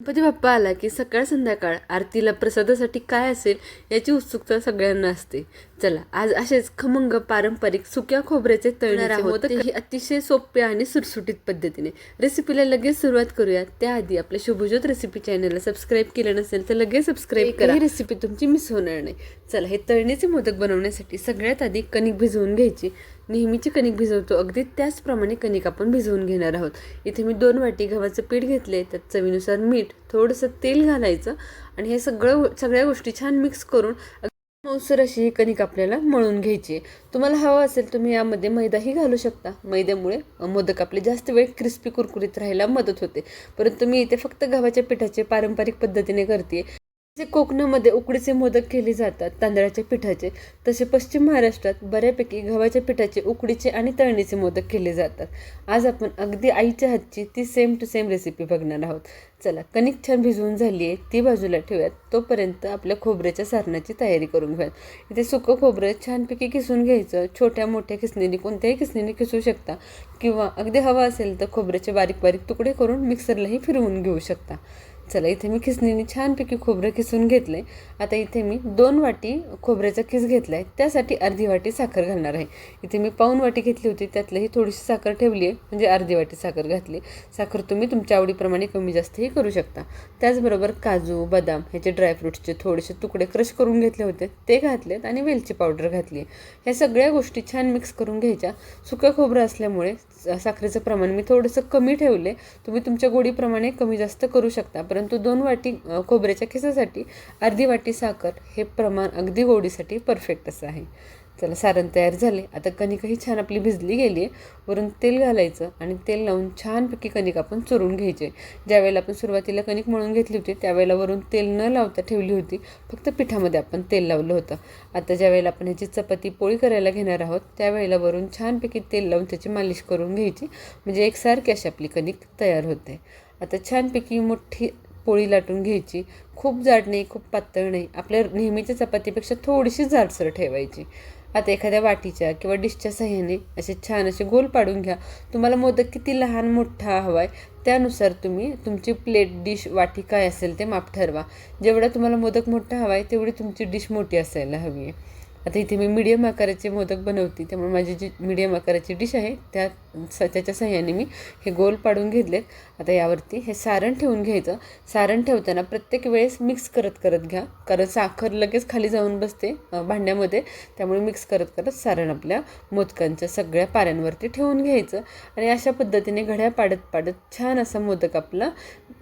गणपती बाप्पा आला की सकाळ संध्याकाळ आरतीला प्रसादासाठी काय असेल याची उत्सुकता सगळ्यांना असते. चला आज असेच खमंग पारंपरिक सुक्या खोबऱ्याचे तळणार आहोत. तेही अतिशय सोप्या आणि सुटसुटीत पद्धतीने. रेसिपीला लगेच सुरुवात करूया त्याआधी आपल्या शुभज्योत रेसिपी चॅनलला सबस्क्राईब केलं नसेल तर लगेच सबस्क्राईब करा. ही रेसिपी तुमची मिस होणार नाही. चला हे तळणीचे मोदक बनवण्यासाठी सगळ्यात आधी कणिक भिजवून घ्यायची. नेहमीची कणिक भिजवतो. अगदी त्याचप्रमाणे कणिक आपण भिजवून घेणार आहोत. इथे मी दोन वाटी गव्हाचं पीठ घेतले त्यात चवीनुसार मीठ थोडंसं तेल घालायचं आणि हे सगळं सगळ्या गोष्टी छान मिक्स करून अगदी मऊसर अशी ही कणिक आपल्याला मळून घ्यायची आहे. तुम्हाला हवं असेल तुम्ही यामध्ये मैदाही घालू शकता. मैद्यामुळे मोदक आपले जास्त वेळ क्रिस्पी कुरकुरीत राहायला मदत होते. परंतु मी इथे फक्त गव्हाच्या पिठाचे पारंपरिक पद्धतीने करते जे कोकणामध्ये उकडीचे मोदक केले जातात तांदळाच्या पिठाचे तसे पश्चिम महाराष्ट्रात बऱ्यापैकी गव्हाच्या पिठाचे उकडीचे आणि तळणीचे मोदक केले जातात. आज आपण अगदी आईच्या हातची ती सेम टू सेम रेसिपी बघणार आहोत. चला कणिक छान भिजवून झाली आहे. ती बाजूला ठेवूयात. तोपर्यंत आपल्या खोबऱ्याच्या सारणाची तयारी करून घेऊयात. इथे सुकं खोबरं छानपैकी किसून घ्यायचं. छोट्या मोठ्या किसणीने कोणत्याही किसणीने किसू शकता. किंवा अगदी हवं असेल तर खोबऱ्याचे बारीक बारीक तुकडे करून मिक्सरलाही फिरवून घेऊ शकता. चला इथे मी खिसणीने छानपैकी खोबरं खिसून घेतलं आहे आता इथे मी दोन वाटी खोबऱ्याचा खिस घेतला आहे त्यासाठी अर्धी वाटी साखर घालणार आहे. इथे मी पाऊन वाटी घेतली होती त्यातलंही थोडीशी साखर ठेवली आहे म्हणजे अर्धी वाटी साखर घातली. साखर तुम्ही तुमच्या आवडीप्रमाणे कमी जास्तही करू शकता. त्याचबरोबर काजू बदाम ह्याचे ड्रायफ्रूट्सचे थोडेसे तुकडे क्रश करून घेतले होते. ते घातलेत आणि वेलची पावडर घातली आहे ह्या सगळ्या गोष्टी छान मिक्स करून घ्यायच्या. सुकं खोबरं असल्यामुळे साखरेचं प्रमाण मी थोडंसं कमी ठेवले तुम्ही तुमच्या गोडीप्रमाणे कमी जास्त करू शकता. परंतु दोन वाटी खोबऱ्याच्या खिसासाठी अर्धी वाटी साखर हे प्रमाण अगदी गोडीसाठी परफेक्ट असं आहे. चला सारण तयार झाले. आता कणिकही छान आपली भिजली गेली आहे. वरून तेल घालायचं आणि तेल लावून छानपैकी कणिक आपण चुरून घ्यायचे. ज्यावेळेला आपण सुरुवातीला कणिक मळून घेतली होती त्यावेळेला वरून तेल न लावता ठेवली होती. फक्त पिठामध्ये आपण तेल लावलं होतं. आता ज्यावेळेला आपण ह्याची चपाती पोळी करायला घेणार आहोत त्यावेळेला वरून छानपैकी तेल लावून त्याची मालिश करून घ्यायची. म्हणजे एकसारखी अशी आपली कणिक तयार होते. आता छानपैकी मोठी पोळी लाटून घ्यायची. खूप जाड नाही खूप पातळ नाही. आपल्या नेहमीच्या चपातीपेक्षा थोडीशी जाडसर ठेवायची. आता एखाद्या वाटीच्या किंवा डिशच्या सहाय्याने असे छान असे गोल पाडून घ्या. तुम्हाला मोदक किती लहान मोठा हवा आहे त्यानुसार तुम्ही तुमची प्लेट डिश वाटी काय असेल ते माप ठरवा. जेवढा तुम्हाला मोदक मोठा हवा आहे तेवढी तुमची डिश मोठी असायला हवी आहे आता इथे मी मिडियम आकाराचे मोदक बनवते त्यामुळे माझी जी मिडियम आकाराची डिश आहे त्या स त्याच्या सहाय्याने मी हे गोल पाडून घेतलेत. आता यावरती हे सारण ठेवून घ्यायचं. सारण ठेवताना प्रत्येक वेळेस मिक्स करत करत घ्या. कारण साखर लगेच खाली जाऊन बसते भांड्यामध्ये. त्यामुळे मिक्स करत करत सारण आपल्या मोदकांच्या सगळ्या पाऱ्यांवरती ठेवून घ्यायचं. आणि अशा पद्धतीने घड्या पाडत पाडत छान असा मोदक आपला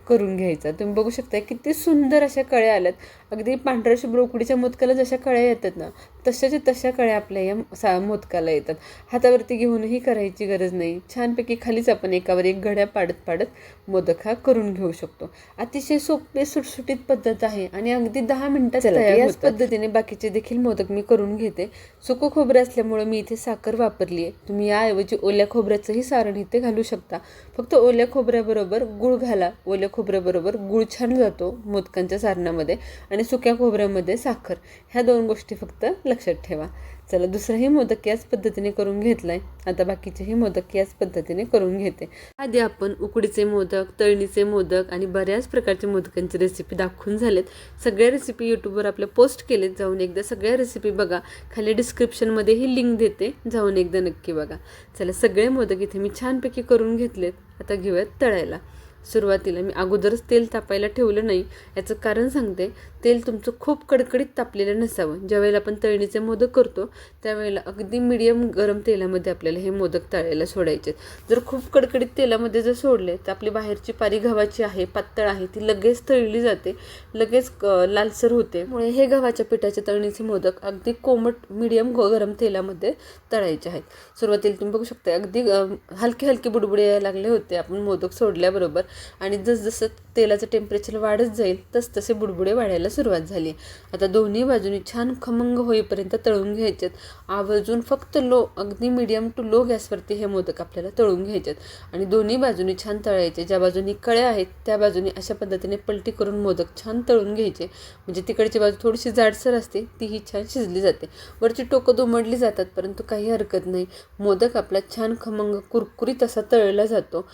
करून घ्यायचा. तुम्ही बघू शकता किती सुंदर अशा कळ्या आल्यात. अगदी पांढऱ्या शुभ्र उकडीच्या मोदकाला जशा कळ्या येतात ना तशाच्या तशा कळ्या आपल्या या सा मोदकाला येतात. हातावरती घेऊनही करायची गरज नाही. छानपैकी खालीच आपण एकावर एक घड्या पाडत पाडत मोदक हा करून घेऊ शकतो. अतिशय सोपे सुटसुटीत पद्धत आहे आणि अगदी दहा मिनिटात याच पद्धतीने बाकीचे देखील मोदक मी करून घेते. सुकं खोबरं असल्यामुळे मी इथे साखर वापरली आहे. तुम्ही याऐवजी ओल्या खोबऱ्याचंही सारण इथे घालू शकता. फक्त ओल्या खोबऱ्याबरोबर गुळ घाला. ओल्या खोबऱ्याबरोबर गुळ छान जातो मोदकांच्या सारणामध्ये आणि सुक्या खोबऱ्यामध्ये साखर. ह्या दोन गोष्टी फक्त लक्षात ठेवा. चला दुसराही मोदक याच पद्धतीने करून घेतलाय. आता बाकीचेही मोदक याच पद्धतीने करून घेते. आधी आपण उकडीचे मोदक तळणीचे मोदक आणि बऱ्याच प्रकारचे मोदकांची रेसिपी दाखवून झालेत. सगळ्या रेसिपी यूट्यूबवर आपल्या पोस्ट केलेत. जाऊन एकदा सगळ्या रेसिपी बघा. खाली डिस्क्रिप्शनमध्ये ही लिंक देते. जाऊन एकदा नक्की बघा. चला सगळे मोदक इथे मी छानपैकी करून घेतलेत. आता घेऊयात तळायला. सुरुवातीला. मी अगोदरच तेल तापायला ठेवलं नाही. याचं कारण सांगते. तेल तुमचं खूप कडकडीत तापलेलं नसावं. ज्यावेळेला आपण तळणीचे मोदक करतो त्यावेळेला अगदी मिडियम गरम तेलामध्ये आपल्याला हे मोदक तळायला सोडायचे जर खूप कडकडीत तेलामध्ये जर सोडले तर आपली बाहेरची पारी गव्हाची आहे पातळ आहे ती लगेच तळली जाते. लगेच लालसर होते. मुळे हे गव्हाच्या पिठाचे तळणीचे मोदक अगदी कोमट मिडियम गरम तेलामध्ये तळायचे आहेत. सुरुवातीला तुम्ही बघू शकता अगदी हलके हलके बुडबुडे यायला लागले होते. आपण मोदक सोडल्याबरोबर आणि जसजसं तेलाचं टेम्परेचर वाढत जाईल तसतसे बुडबुडे वाढायला सुरुवात झाली. आता दोन्ही बाजूनी छान खमंग होईपर्यंत तळून घ्यायचेत. आवर्जून फक्त लो अगदी मिडियम टू लो गॅसवरती हे मोदक आपल्याला तळून घ्यायचेत. आणि दोन्ही बाजूनी छान तळायचे. ज्या बाजूनी कळ्या आहेत त्या बाजूनी अशा पद्धतीने पलटी करून मोदक छान तळून घ्यायचे. म्हणजे तिकडची बाजू थोडीशी जाडसर असते तीही छान शिजली जाते. वरची टोकं दुमडली जातात परंतु काही हरकत नाही. मोदक आपला छान खमंग कुरकुरीत असा तळला जातो.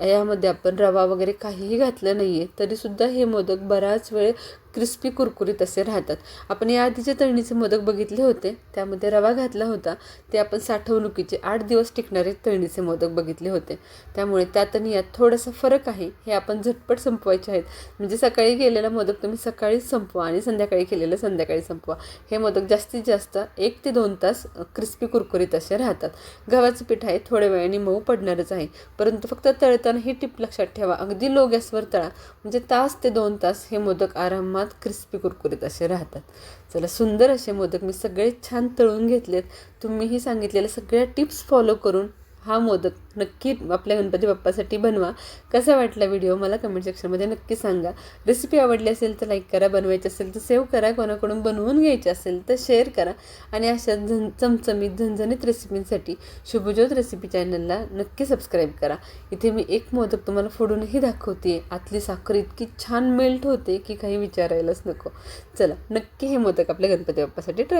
यामध्ये आपण रवा वगैरे काहीही घातलं नाही आहे तरीसुद्धा हे मोदक बराच वेळ क्रिस्पी कुरकुरीत असे राहतात. आपण या आधीचे तळणीचे मोदक बघितले होते. त्यामध्ये रवा घातला होता. ते आपण साठवणुकीचे आठ दिवस टिकणारे तळणीचे मोदक बघितले होते. त्यामुळे त्यात आणि यात थोडासा फरक आहे. हे आपण झटपट संपवायचे आहेत. म्हणजे सकाळी केलेला मोदक तुम्ही सकाळीच संपवा आणि संध्याकाळी केलेलं संध्याकाळी संपवा. हे मोदक जास्तीत जास्त एक ते दोन तास क्रिस्पी कुरकुरीत असे राहतात. गव्हाचं पीठ आहे थोड्या वेळाने मऊ पडणारच आहे. परंतु फक्त तळताना ही टिप लक्षात ठेवा. अगदी लो गॅसवर तळा. म्हणजे तास ते दोन तास हे मोदक आरामात क्रिस्पी कुरकुरीत असे राहतात. चला सुंदर असे मोदक मी सगळे छान तळून घेतलेत. तुम्हीही सांगितलेल्या सगळ्या टिप्स फॉलो करून हा मोदक नक्की आपल्या गणपती बाप्पासाठी बनवा. कसा वाटला व्हिडिओ मला कमेंट सेक्शनमध्ये नक्की सांगा. रेसिपी आवडली असेल तर लाईक करा. बनवायची असेल तर सेव्ह करा. कोणाकडून बनवून घ्यायची असेल तर शेअर करा. आणि अशा झन चमचमीत झणझणीत रेसिपींसाठी शुभज्योत रेसिपी चॅनलला नक्की सबस्क्राईब करा. इथे मी एक मोदक तुम्हाला फोडूनही दाखवते. आतली साखर इतकी छान मेल्ट होते की काही विचारायलाच नको. चला नक्की हे मोदक आपल्या गणपती बाप्पासाठी ट्राय